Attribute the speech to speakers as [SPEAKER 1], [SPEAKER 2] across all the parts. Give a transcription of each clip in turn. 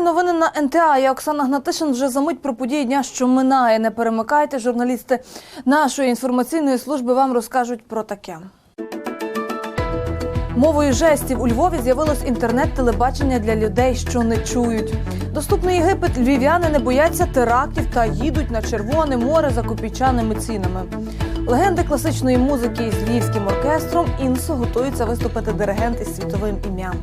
[SPEAKER 1] Триває новини на НТА. Я Оксана Гнатишин вже за мить про події дня, що минає. Не перемикайте. Журналісти нашої інформаційної служби вам розкажуть про таке. Мовою жестів у Львові з'явилось інтернет-телебачення для людей, що не чують. Доступний Єгипет львів'яни не бояться терактів та їдуть на Червоне море за копійчаними цінами. Легенди класичної музики із львівським оркестром інсо готуються виступити диригент із світовим ім'ям.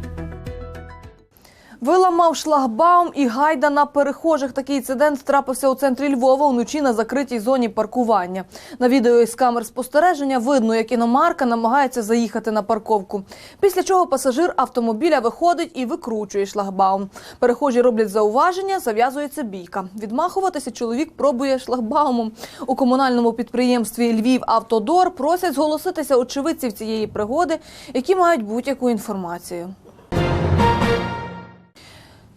[SPEAKER 1] Виламав шлагбаум і гайда на перехожих. Такий інцидент трапився у центрі Львова вночі на закритій зоні паркування. На відео із камер спостереження видно, як іномарка намагається заїхати на парковку. Після чого пасажир автомобіля виходить і викручує шлагбаум. Перехожі роблять зауваження, зав'язується бійка. Відмахуватися чоловік пробує шлагбаумом. У комунальному підприємстві Львів Автодор просять зголоситися очевидців цієї пригоди, які мають будь-яку інформацію.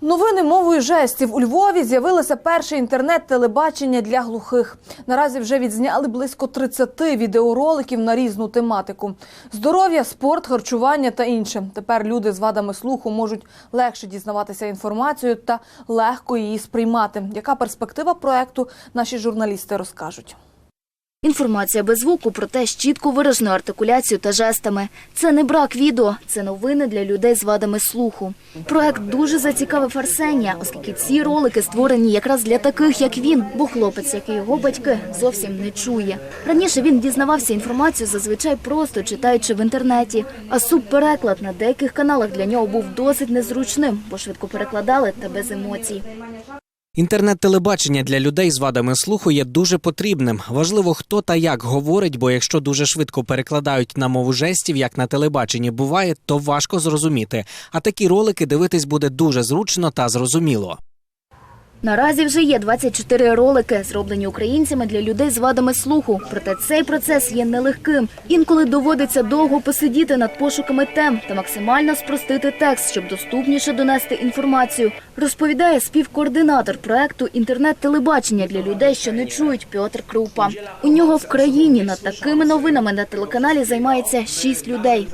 [SPEAKER 1] Новини мовою жестів у Львові з'явилося перше інтернет-телебачення для глухих. Наразі вже відзняли близько 30 відеороликів на різну тематику: здоров'я, спорт, харчування та інше. Тепер люди з вадами слуху можуть легше дізнаватися інформацію та легко її сприймати. Яка перспектива проекту наші журналісти розкажуть?
[SPEAKER 2] Інформація без звуку, проте з чітко вираженою артикуляцією та жестами. Це не брак відео, це новини для людей з вадами слуху. Проект дуже зацікавив Арсенія, оскільки ці ролики створені якраз для таких, як він, бо хлопець, як і його батьки, зовсім не чує. Раніше він дізнавався інформацію зазвичай просто читаючи в інтернеті. А субпереклад на деяких каналах для нього був досить незручним, бо швидко перекладали та без емоцій.
[SPEAKER 3] Інтернет-телебачення для людей з вадами слуху є дуже потрібним. Важливо, хто та як говорить, бо якщо дуже швидко перекладають на мову жестів, як на телебаченні буває, то важко зрозуміти. А такі ролики дивитись буде дуже зручно та зрозуміло.
[SPEAKER 2] Наразі вже є 24 ролики, зроблені українцями для людей з вадами слуху. Проте цей процес є нелегким. Інколи доводиться довго посидіти над пошуками тем та максимально спростити текст, щоб доступніше донести інформацію. Розповідає співкоординатор проекту інтернет-телебачення для людей, що не чують Пьотр Крупа. У нього в країні над такими новинами на телеканалі займається 6 людей.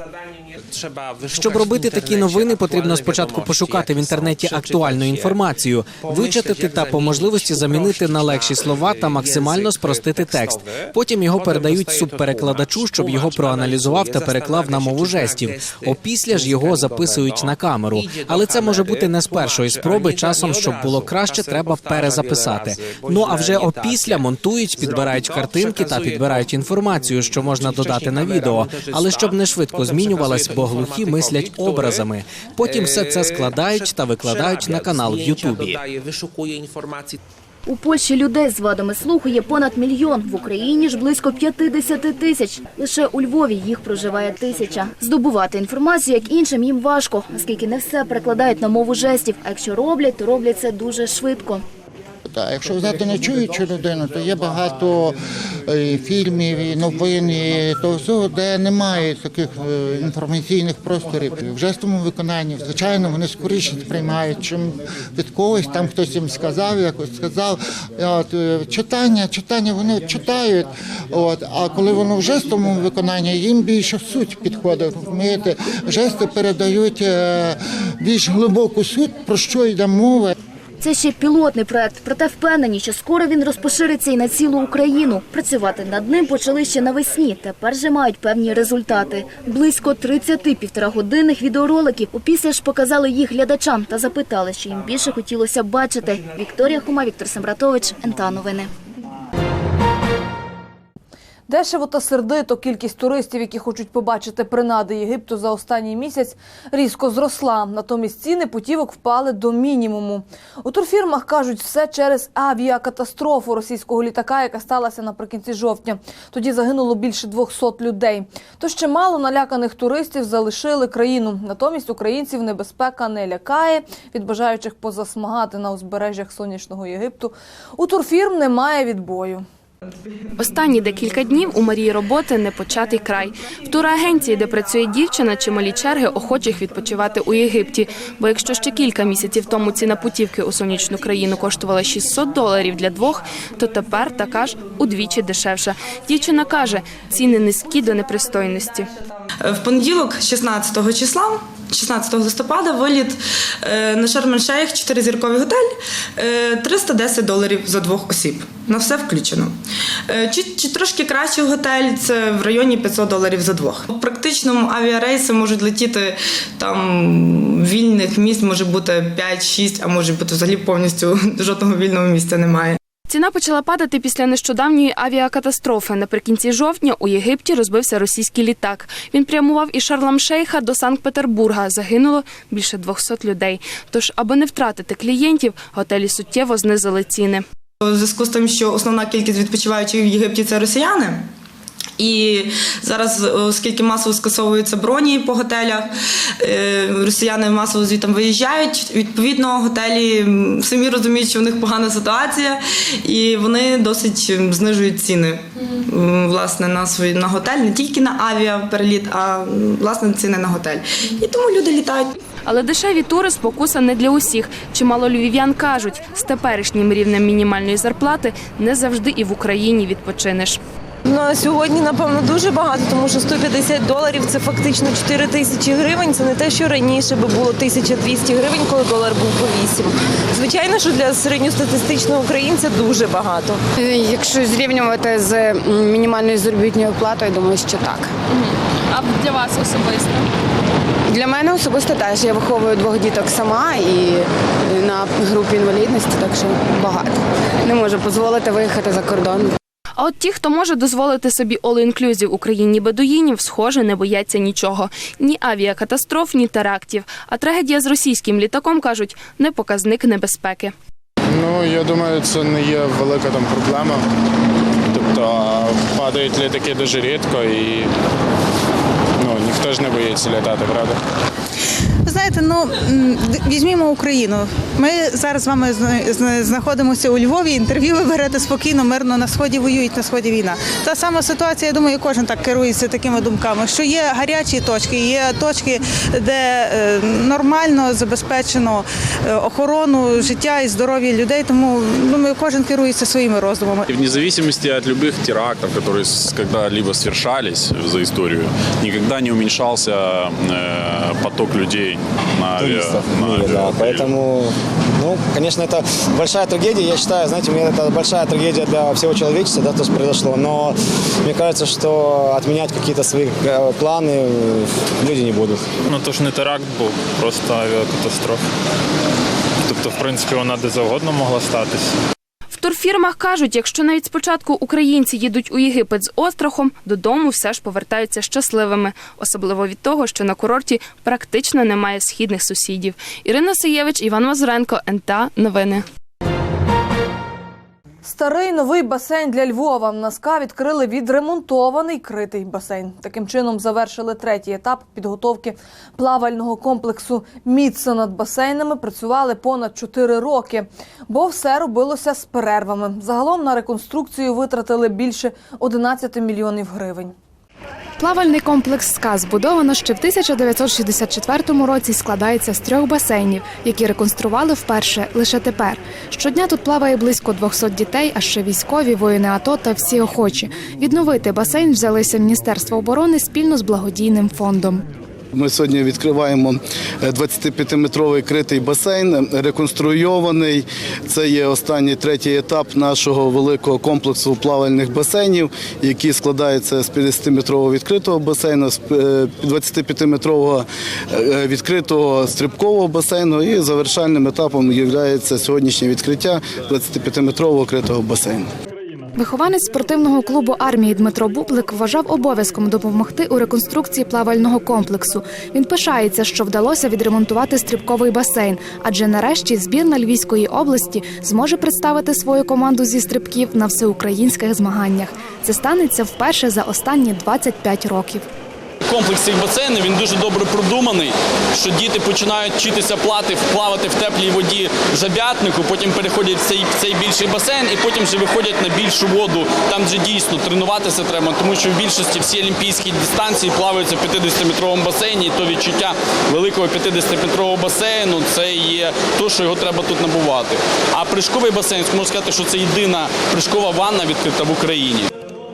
[SPEAKER 3] Щоб робити такі новини, потрібно спочатку пошукати в інтернеті актуальну інформацію, вичитати та по можливості замінити на легші слова та максимально спростити текст. Потім його передають субперекладачу, щоб його проаналізував та переклав на мову жестів. Опісля ж його записують на камеру. Але це може бути не з першої спроби. Часом, щоб було краще, треба перезаписати. Ну а вже опісля монтують, підбирають картинки та підбирають інформацію, що можна додати на відео. Але щоб не швидко змінювалась, бо глухі мислять образами. Потім все це складають та викладають на канал в Ютубі.
[SPEAKER 2] У Польщі людей з вадами слуху є понад мільйон. В Україні ж близько 50 тисяч. Лише у Львові їх проживає тисяча. Здобувати інформацію, як іншим, їм важко, оскільки не все перекладають на мову жестів. А якщо роблять, то роблять це дуже швидко.
[SPEAKER 4] Так, якщо взяти нечуючу людину, то є багато е, фільмів і новин, і того всього, де немає таких е, інформаційних просторів. В жестовому виконанні, звичайно, вони скоріше сприймають, чим від когось. Там хтось їм сказав, якось сказав. От, е, читання, читання вони читають. От, а коли воно в жестовому виконанні, їм більше суть підходить. Розумієте, жести передають більш глибоку суть, про що йде мова.
[SPEAKER 2] Це ще пілотний проект, проте впевнені, що скоро він розпошириться і на цілу Україну. Працювати над ним почали ще навесні. Тепер же мають певні результати. Близько 30 півторагодинних відеороликів опісля ж показали їх глядачам та запитали, що їм більше хотілося б бачити. Вікторія Хума, Віктор Сембратович, НТА Новини.
[SPEAKER 1] Дешево та сердито кількість туристів, які хочуть побачити принади Єгипту за останній місяць, різко зросла. Натомість ціни путівок впали до мінімуму. У турфірмах кажуть, все через авіакатастрофу російського літака, яка сталася наприкінці жовтня. Тоді загинуло більше 200 людей. Тож чимало наляканих туристів залишили країну. Натомість українців небезпека не лякає. Від бажаючих позасмагати на узбережжях сонячного Єгипту у турфірм немає відбою.
[SPEAKER 5] Останні декілька днів у Марії роботи непочатий край. В турагенції, де працює дівчина, чималі черги охочих відпочивати у Єгипті. Бо якщо ще кілька місяців тому ціна путівки у сонячну країну коштувала 600 доларів для двох, то тепер така ж удвічі дешевша. Дівчина каже, ціни низькі до непристойності.
[SPEAKER 6] В понеділок, 16 числа,
[SPEAKER 7] 16 листопада виліт е, на Шарм-Ель-Шейх, 4-зірковий готель, е, 310 доларів за двох осіб. На все включено. Е, Чи, чи трошки кращий готель це в районі 500 доларів за двох. Практично авіарейси можуть летіти там вільних місць може бути 5-6, а може бути взагалі повністю жодного вільного місця немає.
[SPEAKER 5] Ціна почала падати після нещодавньої авіакатастрофи. Наприкінці жовтня у Єгипті розбився російський літак. Він прямував із Шарлам-Шейха до Санкт-Петербурга. Загинуло більше 200 людей. Тож, аби не втратити клієнтів, готелі суттєво знизили ціни.
[SPEAKER 7] У зв'язку з тим, що основна кількість відпочиваючих в Єгипті це росіяни. І зараз, оскільки масово скасовуються броні по готелях, е, росіяни масово звідти виїжджають. Відповідно, готелі самі розуміють, що в них погана ситуація, і вони досить знижують ціни власне на свої на готель, не тільки на авіапереліт, а власне ціни на готель. І тому люди літають.
[SPEAKER 5] Але дешеві тури спокуса не для усіх. Чимало львів'ян кажуть, з теперішнім рівнем мінімальної зарплати не завжди і в Україні відпочинеш.
[SPEAKER 6] Ну, а сьогодні, напевно, дуже багато, тому що 150 доларів це фактично 4 тисячі гривень. Це не те, що раніше би було 1200 гривень, коли долар був по 8. Звичайно, що для середньостатистичного українця дуже багато.
[SPEAKER 8] Е, Якщо зрівнювати з мінімальною заробітною платою, думаю, що так.
[SPEAKER 5] А для вас особисто?
[SPEAKER 8] Для мене особисто теж я виховую двох діток сама і на групі інвалідності, так що багато. Не можу дозволити виїхати за кордон.
[SPEAKER 5] А от ті, хто може дозволити собі all-inclusive у країні бедуїнів, схоже, не бояться нічого. Ні авіакатастроф, ні терактів. А трагедія з російським літаком, кажуть, не показник небезпеки.
[SPEAKER 9] Ну, я думаю, це не є велика там проблема. Тобто падають літаки дуже рідко і ну, ніхто ж не боїться літати, правда?
[SPEAKER 10] Ви знаєте, ну м, д- візьмімо Україну. Ми зараз з вами зна- зна- знаходимося у Львові. Інтерв'ю ви берете спокійно, мирно на сході воюють, на сході війна. Та сама ситуація, я думаю, кожен так керується такими думками, що є гарячі точки, є точки, де е, нормально забезпечено е, охорону життя і здоров'я людей. Тому думаю, кожен керується своїми роздумами.
[SPEAKER 11] И вне зависимости от любых терактов, которые с- когда-либо совершались за историю, никогда не уменьшался э, поток людей на авиа.
[SPEAKER 12] туристов в
[SPEAKER 11] на
[SPEAKER 12] мире, да.
[SPEAKER 11] авиаперелет.
[SPEAKER 12] Поэтому, ну, конечно, это большая трагедия. Я считаю, знаете, мне это большая трагедия для всего человечества, да, то, что произошло. Но мне кажется, что отменять какие-то свои э, планы э, люди не будут.
[SPEAKER 9] Ну то ж не теракт був, просто авіакатастрофа. Тобто, в принципі, вона де завгодно могла статися.
[SPEAKER 5] Турфірмах кажуть, якщо навіть спочатку українці їдуть у Єгипет з острахом, додому все ж повертаються щасливими, особливо від того, що на курорті практично немає східних сусідів. Ірина Сиєвич, Іван Мазуренко, НТА Новини.
[SPEAKER 1] Старий новий басейн для Львова. В Наска відкрили відремонтований критий басейн. Таким чином завершили третій етап підготовки плавального комплексу. Міцно над басейнами працювали понад 4 роки, бо все робилося з перервами. Загалом на реконструкцію витратили більше 11 мільйонів гривень.
[SPEAKER 13] Плавальний комплекс «СКА» збудовано ще в 1964 році. Складається з трьох басейнів, які реконстрували вперше лише тепер. Щодня тут плаває близько 200 дітей, а ще військові, воїни АТО та всі охочі. Відновити басейн взялися Міністерство оборони спільно з благодійним фондом.
[SPEAKER 9] Ми сьогодні відкриваємо е, 25-метровий критий басейн, реконструйований. Це є останній третій етап нашого великого комплексу плавальних басейнів, який складається з 50-метрового відкритого басейну, з е, 25-метрового е, відкритого стрибкового басейну. І завершальним етапом є сьогоднішнє відкриття 25-метрового критого басейну.
[SPEAKER 13] Вихованець спортивного клубу армії Дмитро Бублик вважав обов'язком допомогти у реконструкції плавального комплексу. Він пишається, що вдалося відремонтувати стрибковий басейн, адже нарешті збірна Львівської області зможе представити свою команду зі стрибків на всеукраїнських змаганнях. Це станеться вперше за останні 25 років.
[SPEAKER 3] Комплекс цих басейнів він дуже добре продуманий, що діти починають вчитися плати, плавати в теплій воді в жабятнику, потім переходять в цей, цей більший басейн і потім вже виходять на більшу воду. Там вже дійсно тренуватися треба, тому що в більшості всі олімпійські дистанції плаваються в 50-метровому басейні. І то відчуття великого 50-метрового басейну це є то, що його треба тут набувати. А прыжковий басейн, можна сказати, що це єдина прыжкова ванна відкрита в Україні.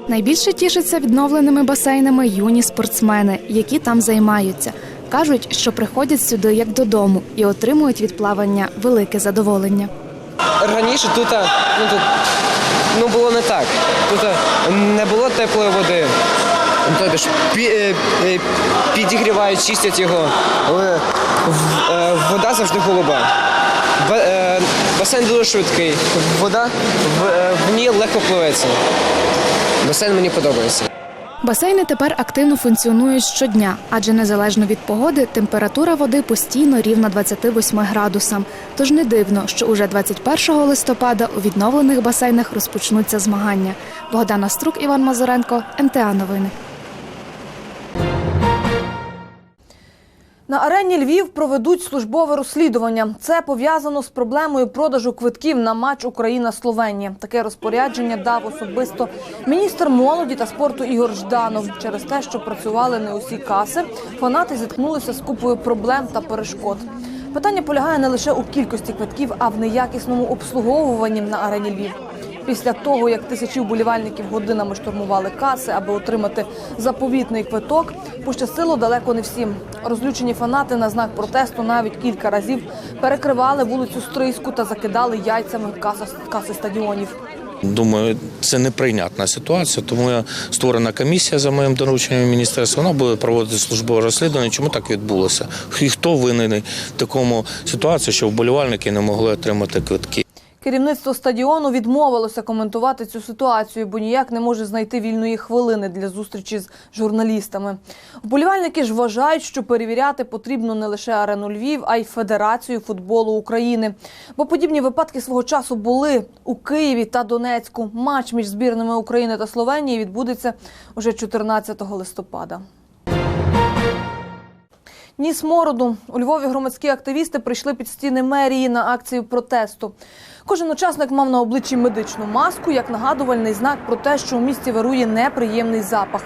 [SPEAKER 13] Найбільше тішаться відновленими басейнами юні спортсмени, які там займаються. кажуть, що приходять сюди як додому і отримують від плавання велике задоволення.
[SPEAKER 14] Раніше тут, ну, тут ну, було не так. Тут не було теплої води. Тобто ж е, е, підігрівають, чистять його, але е, вода завжди голуба. Басейн дуже швидкий. Вода в ній легко пливеться. Басейн мені подобається.
[SPEAKER 13] Басейни тепер активно функціонують щодня, адже незалежно від погоди, температура води постійно рівна 28 градусам. Тож не дивно, що уже 21 листопада у відновлених басейнах розпочнуться змагання. Богдана Струк, Іван Мазуренко, НТА Новини.
[SPEAKER 1] На арені Львів проведуть службове розслідування. Це пов'язано з проблемою продажу квитків на матч Україна-Словенія. Таке розпорядження дав особисто міністр молоді та спорту Ігор Жданов. Через те, що працювали не усі каси, фанати зіткнулися з купою проблем та перешкод. Питання полягає не лише у кількості квитків, а в неякісному обслуговуванні на арені Львів. Після того, як тисячі вболівальників годинами штурмували каси, аби отримати заповітний квиток, пощастило далеко не всім. Розлючені фанати на знак протесту навіть кілька разів перекривали вулицю Стрийську та закидали яйцями каси, стадіонів.
[SPEAKER 15] Думаю, це неприйнятна ситуація, тому створена комісія за моїм дорученням міністерства. Вона буде проводити службове розслідування, чому так відбулося. І хто винний в такому ситуації, що вболівальники не могли отримати квитки.
[SPEAKER 1] Керівництво стадіону відмовилося коментувати цю ситуацію, бо ніяк не може знайти вільної хвилини для зустрічі з журналістами. Вболівальники ж вважають, що перевіряти потрібно не лише арену Львів, а й Федерацію футболу України. Бо подібні випадки свого часу були у Києві та Донецьку. Матч між збірними України та Словенії відбудеться уже 14 листопада. Ні смороду. У Львові громадські активісти прийшли під стіни мерії на акцію протесту. Кожен учасник мав на обличчі медичну маску як нагадувальний знак про те, що у місті вирує неприємний запах.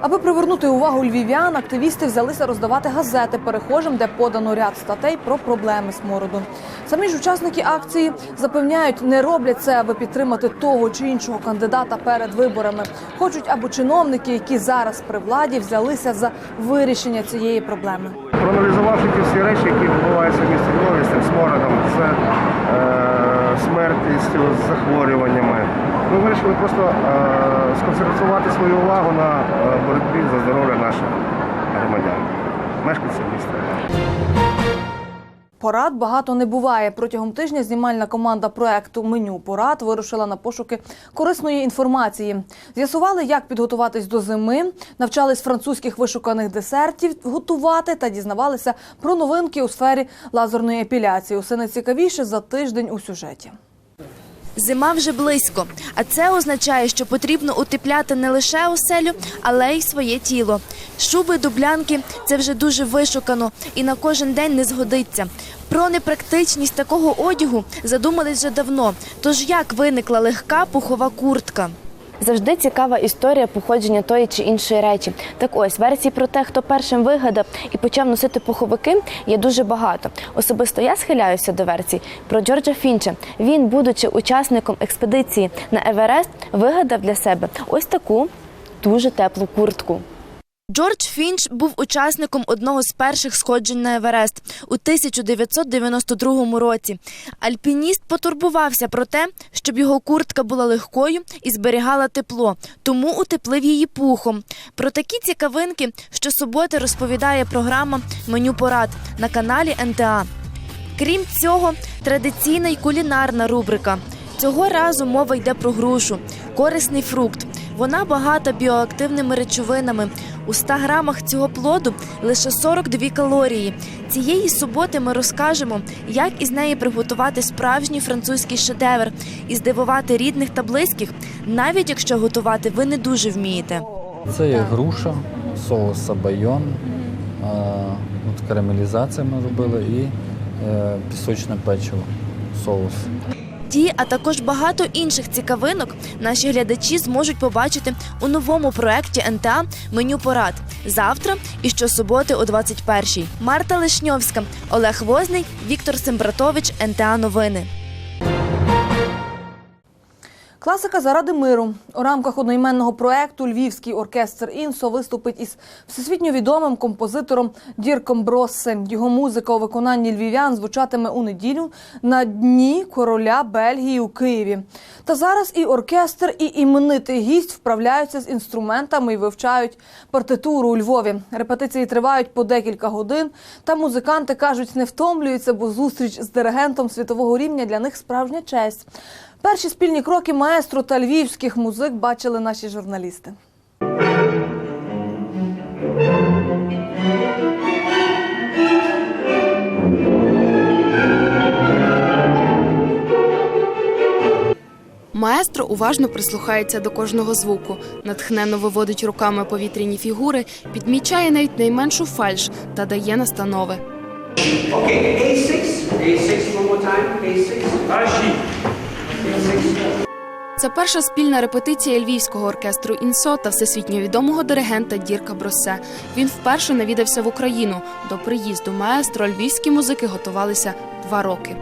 [SPEAKER 1] Аби привернути увагу львів'ян, активісти взялися роздавати газети перехожим, де подано ряд статей про проблеми смороду. Самі ж учасники акції запевняють, не роблять це, аби підтримати того чи іншого кандидата перед виборами. Хочуть, аби чиновники, які зараз при владі, взялися за вирішення цієї проблеми.
[SPEAKER 16] Проаналізувавши ті всі речі, які відбуваються в місті Львові з цим смородом, з е, смертністю, з захворюваннями, ми вирішили просто е, сконцентрувати свою увагу на е, боротьбі за здоров'я наших громадян, мешканців міста.
[SPEAKER 1] Порад багато не буває. Протягом тижня знімальна команда проекту Меню порад вирушила на пошуки корисної інформації. З'ясували, як підготуватись до зими, навчались французьких вишуканих десертів готувати та дізнавалися про новинки у сфері лазерної епіляції. Усе найцікавіше за тиждень у сюжеті.
[SPEAKER 17] Зима вже близько, а це означає, що потрібно утепляти не лише оселю, але й своє тіло. Шуби, дублянки це вже дуже вишукано і на кожен день не згодиться. Про непрактичність такого одягу задумались вже давно. Тож як виникла легка пухова куртка?
[SPEAKER 18] Завжди цікава історія походження тої чи іншої речі. Так ось версій про те, хто першим вигадав і почав носити пуховики, є дуже багато. Особисто я схиляюся до версій про Джорджа Фінча. Він, будучи учасником експедиції на Еверест, вигадав для себе ось таку дуже теплу куртку.
[SPEAKER 17] Джордж Фінч був учасником одного з перших сходжень на Еверест у 1992 році. Альпініст потурбувався про те, щоб його куртка була легкою і зберігала тепло, тому утеплив її пухом. Про такі цікавинки щосуботи розповідає програма Меню порад на каналі НТА. Крім цього, традиційна й кулінарна рубрика. Цього разу мова йде про грушу корисний фрукт. Вона багата біоактивними речовинами. У 100 грамах цього плоду лише 42 калорії. Цієї суботи ми розкажемо, як із неї приготувати справжній французький шедевр і здивувати рідних та близьких, навіть якщо готувати ви не дуже вмієте.
[SPEAKER 19] Це є груша, соус сабайон, карамелізація ми робили і е, пісочне печиво, соус.
[SPEAKER 17] Ті, а також багато інших цікавинок наші глядачі зможуть побачити у новому проєкті НТА Меню порад завтра і щосуботи о 21-й. Марта Лишньовська, Олег Возний, Віктор Сембратович, НТА Новини.
[SPEAKER 1] Класика заради миру у рамках одноіменного проекту Львівський оркестр Інсо виступить із всесвітньо відомим композитором Дірком Броссе. Його музика у виконанні львів'ян звучатиме у неділю на дні короля Бельгії у Києві. Та зараз і оркестр, і іменитий гість вправляються з інструментами і вивчають партитуру у Львові. Репетиції тривають по декілька годин. Та музиканти кажуть, не втомлюються, бо зустріч з диригентом світового рівня для них справжня честь. Перші спільні кроки маестро та львівських музик бачили наші журналісти.
[SPEAKER 5] Маестро уважно прислухається до кожного звуку, натхненно виводить руками повітряні фігури, підмічає навіть найменшу фальш та дає настанови.
[SPEAKER 20] Okay, A6. A6 one more time. A6. A6.
[SPEAKER 5] Це перша спільна репетиція львівського оркестру Інсо та всесвітньо відомого диригента Дірка Бросе. Він вперше навідався в Україну. До приїзду маестро львівські музики готувалися два роки.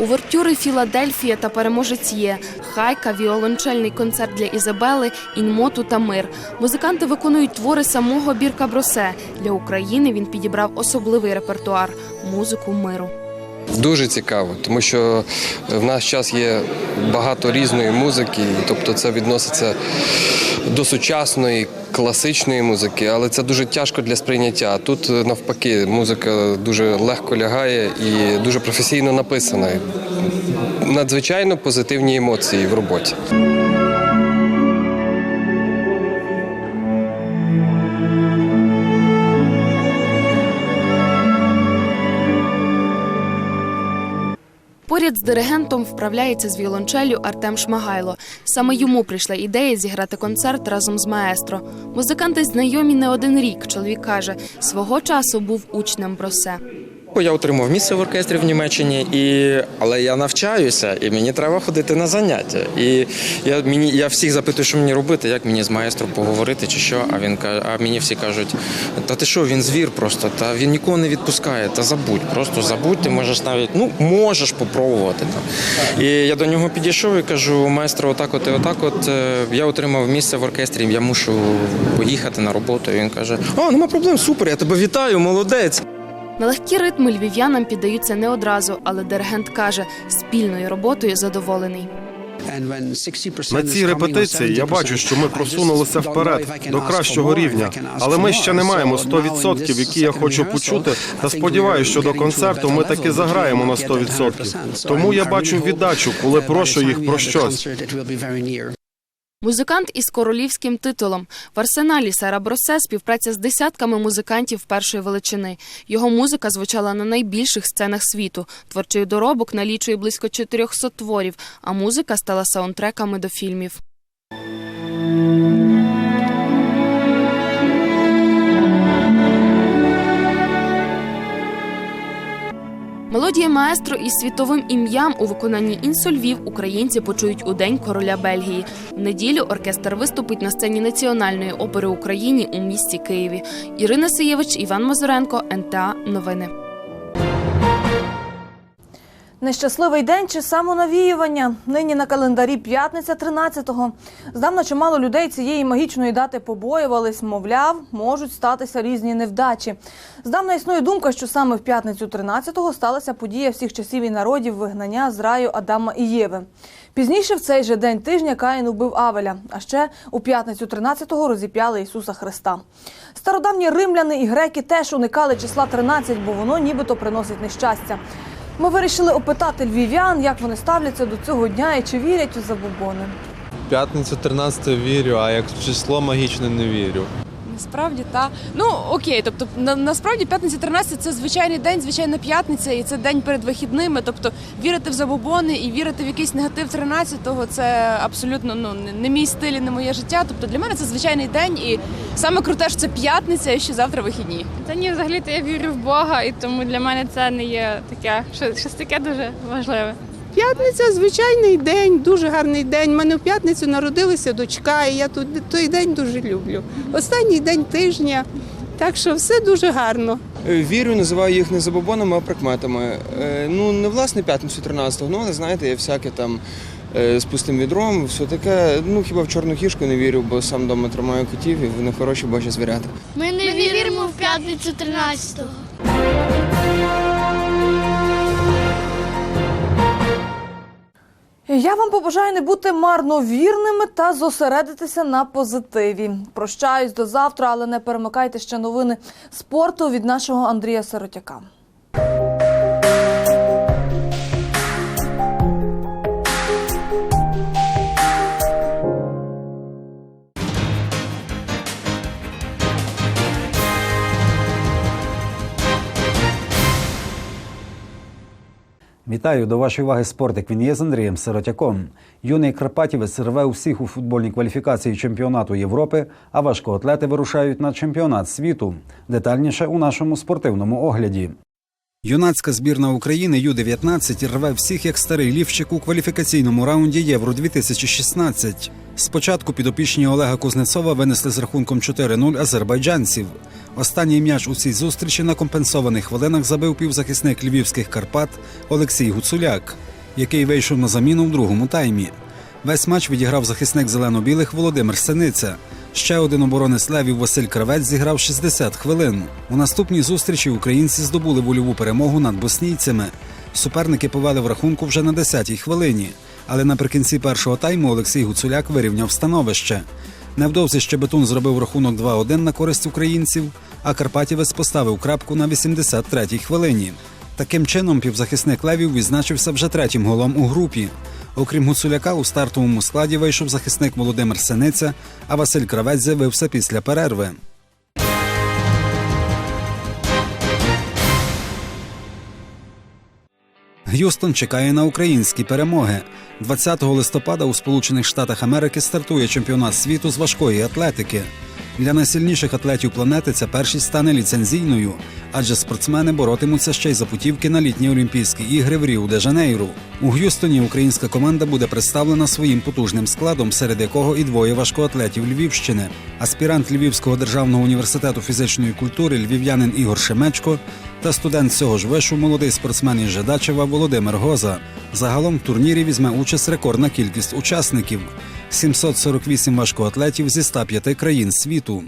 [SPEAKER 5] Увертюри Філадельфія та переможець є, хайка, віолончельний концерт для Ізабели, інмоту та мир. Музиканти виконують твори самого Бірка Бросе. Для України він підібрав особливий репертуар музику миру.
[SPEAKER 21] Дуже цікаво, тому що в наш час є багато різної музики, тобто це відноситься до сучасної класичної музики, але це дуже тяжко для сприйняття. Тут е, навпаки, музика дуже легко лягає і дуже професійно написана. Надзвичайно позитивні емоції в роботі.
[SPEAKER 5] Поряд з диригентом вправляється з віолончелю Артем Шмагайло. Саме йому прийшла ідея зіграти концерт разом з маестро. Музиканти знайомі не один рік. Чоловік каже, свого часу був учнем Бросе.
[SPEAKER 22] Я отримав місце в оркестрі в Німеччині, і... але я навчаюся, і мені треба ходити на заняття. І я, мені, я всіх запитую, що мені робити, як мені з маестро поговорити чи що. А він каже, а мені всі кажуть, та ти що, він звір просто, та він нікого не відпускає, та забудь, просто забудь, ти можеш навіть, ну, можеш попробувати. Там. І я до нього підійшов і кажу, маестро, отак от і отак от е, я отримав місце в оркестрі, я мушу поїхати на роботу. І він каже: О, нема проблем, супер, я тебе вітаю, молодець.
[SPEAKER 5] На легкі ритми львів'янам піддаються не одразу, але диригент каже, спільною роботою задоволений.
[SPEAKER 16] На цій репетиції я бачу, що ми просунулися вперед до кращого рівня, але ми ще не маємо 100%, які я хочу почути. Та сподіваюся, що до концерту ми таки заграємо на 100%. Тому я бачу віддачу, коли прошу їх про щось.
[SPEAKER 5] Музикант із королівським титулом в арсеналі Сара Бросе співпраця з десятками музикантів першої величини. Його музика звучала на найбільших сценах світу. Творчий доробок налічує близько 400 творів, а музика стала саундтреками до фільмів. Мелодія маестро із світовим ім'ям у виконанні інсольвів українці почують у день короля Бельгії. В неділю оркестр виступить на сцені Національної опери України у місті Києві. Ірина Сиєвич, Іван Мазуренко, НТА Новини.
[SPEAKER 1] Нещасливий день чи самонавіювання. Нині на календарі п'ятниця 13-го. Здавна чимало людей цієї магічної дати побоювались, мовляв, можуть статися різні невдачі. Здавна існує думка, що саме в п'ятницю 13-го сталася подія всіх часів і народів вигнання з раю Адама і Єви. Пізніше в цей же день тижня Каїн убив Авеля, а ще у п'ятницю 13-го розіп'яли Ісуса Христа. Стародавні римляни і греки теж уникали числа 13, бо воно нібито приносить нещастя. Ми вирішили опитати львів'ян, як вони ставляться до цього дня і чи вірять у забобони.
[SPEAKER 23] П'ятницю 13 вірю, а як в число магічне не вірю.
[SPEAKER 24] Насправді та ну окей, тобто на, насправді п'ятниця 13 це звичайний день, звичайна п'ятниця, і це день перед вихідними. Тобто вірити в забобони і вірити в якийсь негатив 13-го це абсолютно ну не- мій стиль, і не моє життя. Тобто для мене це звичайний день, і саме круте, що це п'ятниця, і що завтра вихідні.
[SPEAKER 25] Та ні, взагалі то я вірю в Бога, і тому для мене це не є таке, що- щось таке дуже важливе.
[SPEAKER 26] П'ятниця звичайний день, дуже гарний день. У мене в п'ятницю народилася дочка, і я тут той день дуже люблю. Останній день тижня. Так що все дуже гарно.
[SPEAKER 27] Е, Вірю, називаю їх не забобонами, а прикметами. Е, Ну, не власне п'ятницю 13-го, ну але знаєте, є всяке там е, з пустим відром, все таке. Ну хіба в чорну кішку не вірю, бо сам вдома тримаю котів і вони хороші божі звірята.
[SPEAKER 28] Ми не віримо в п'ятницю 13-го.
[SPEAKER 1] Я вам побажаю не бути марновірними та зосередитися на позитиві. Прощаюсь до завтра, але не перемикайте ще новини спорту від нашого Андрія Сиротяка.
[SPEAKER 25] Вітаю до вашої уваги спортик. Він є з Андрієм Сиротяком. Юний Карпатівець рве усіх у футбольній кваліфікації чемпіонату Європи, а важкоатлети вирушають на чемпіонат світу. Детальніше у нашому спортивному огляді. Юнацька збірна України Ю-19 рве всіх як старий лівчик у кваліфікаційному раунді Євро 2016. Спочатку підопічні Олега Кузнецова винесли з рахунком 4-0 азербайджанців. Останній м'яч у цій зустрічі на компенсованих хвилинах забив півзахисник львівських Карпат Олексій Гуцуляк, який вийшов на заміну в другому таймі. Весь матч відіграв захисник зелено-білих Володимир Синиця. Ще один оборонець левів Василь Кравець зіграв 60 хвилин. У наступній зустрічі українці здобули вольову перемогу над боснійцями. Суперники повели в рахунку вже на 10-й хвилині. Але наприкінці першого тайму Олексій Гуцуляк вирівняв становище. Невдовзі Щебетун зробив рахунок 2-1 на користь українців, а Карпатівець поставив крапку на 83-й хвилині. Таким чином, півзахисник Левів відзначився вже третім голом у групі. Окрім Гуцуляка, у стартовому складі вийшов захисник Володимир Синиця, а Василь Кравець з'явився після перерви. Г'юстон чекає на українські перемоги. 20 листопада у Сполучених Штатах Америки стартує чемпіонат світу з важкої атлетики. Для найсильніших атлетів планети ця першість стане ліцензійною, адже спортсмени боротимуться ще й за путівки на літні Олімпійські ігри в Ріу де Жанейру. У Г'юстоні українська команда буде представлена своїм потужним складом, серед якого і двоє важкоатлетів Львівщини. Аспірант Львівського державного університету фізичної культури львів'янин Ігор Шемечко та студент цього ж вишу молодий спортсмен із Жедачева Володимир Гоза. Загалом в турнірі візьме участь рекордна кількість учасників 748 важкоатлетів зі 105 країн світу.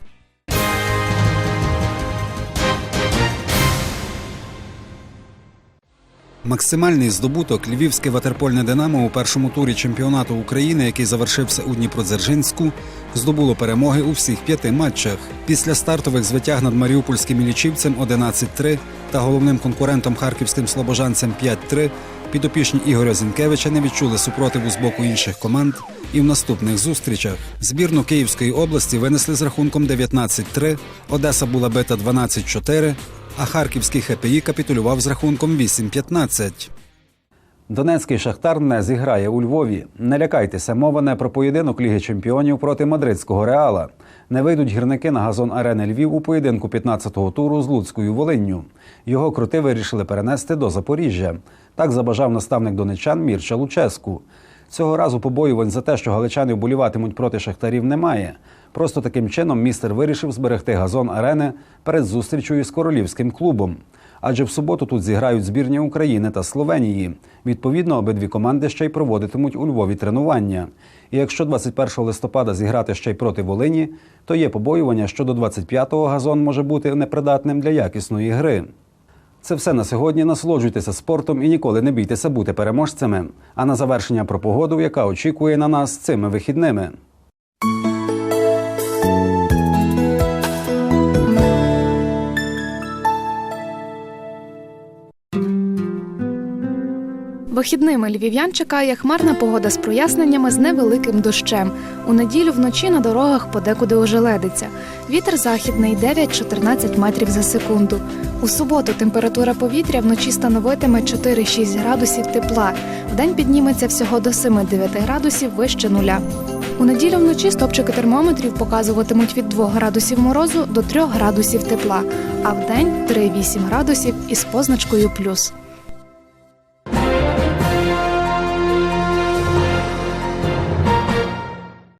[SPEAKER 25] Максимальний здобуток львівське ватерпольне Динамо у першому турі чемпіонату України, який завершився у Дніпродзержинську, здобуло перемоги у всіх п'яти матчах. Після стартових звитяг над маріупольським Ілічівцем 11-3 та головним конкурентом харківським слобожанцем 5-3 підопічні Ігоря Зінкевича не відчули супротиву з боку інших команд. І в наступних зустрічах збірну Київської області винесли з рахунком 19-3, Одеса була бита 12-4, а харківський ХПІ капітулював з рахунком 8-15. Донецький шахтар не зіграє у Львові. Не лякайтеся, мова не про поєдинок Ліги Чемпіонів проти мадридського реала. Не вийдуть гірники на газон арени Львів у поєдинку 15-го туру з Луцькою Волинню. Його крути вирішили перенести до Запоріжжя. Так забажав наставник донечан Мірча Луческу. Цього разу побоювань за те, що галичани вболіватимуть проти шахтарів, немає. Просто таким чином містер вирішив зберегти газон арени перед зустрічю із королівським клубом. Адже в суботу тут зіграють збірні України та Словенії. Відповідно, обидві команди ще й проводитимуть у Львові тренування. І якщо 21 листопада зіграти ще й проти Волині, то є побоювання, що до 25-го газон може бути непридатним для якісної гри. Це все на сьогодні. Насолоджуйтеся спортом і ніколи не бійтеся бути переможцями. А на завершення про погоду, яка очікує на нас цими вихідними.
[SPEAKER 13] Вихідними львів'ян чекає хмарна погода з проясненнями з невеликим дощем. У неділю вночі на дорогах подекуди ожеледиться. Вітер західний 9-14 метрів за секунду. У суботу температура повітря вночі становитиме 4-6 градусів тепла. Вдень підніметься всього до 7-9 градусів вище нуля. У неділю вночі стопчики термометрів показуватимуть від 2 градусів морозу до 3 градусів тепла, а вдень 3-8 градусів із позначкою плюс.